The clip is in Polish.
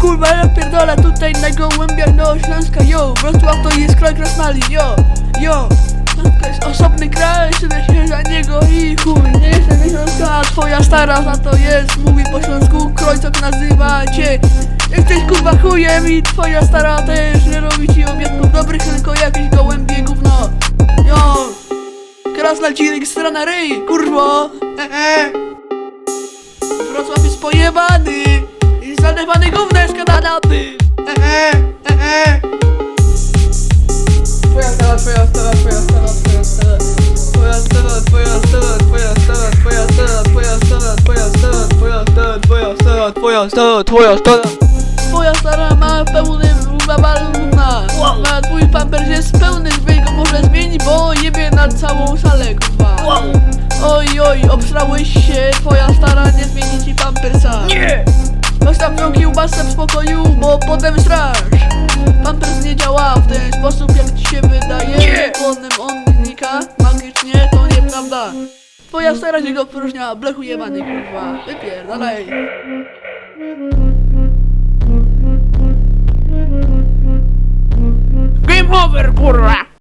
kurwa, ja pierdolę tutaj na gołębiach do Śląska, yo, Wrocław to jest kraj krasnali, yo, yo. To jest osobny kraj, szynę się za niego i chuj, nie jestem ze Śląska, a twoja stara za to jest, mówi po śląsku, krojcok nazywa cię. Jesteś kurwa chujem i twoja stara też nie robi ci obiadków dobrych, tylko jakieś gołębie gówno, yo. Krasnal ci rejestrana ryj, kurwo, hehe. Wrocław stara, twoja stara, twoja stara. Ma pełny babaluna. Ma twój pampers jest pełny, żeby go może zmienić, bo jebie na całą salę, kurwa. Oj, oj, obsrałeś się, twoja stara nie zmieni ci pampersa. Nie! Zostaw ją kiełbasę w spokoju, bo potem strasz. Pampers nie działa w ten sposób, jak ci się wydaje. Nie! Potem on znika magicznie, to nieprawda. Twoja stara się go opróżnia, blechu jebany, kurwa. Wypierdalaj. Game over, kurwa!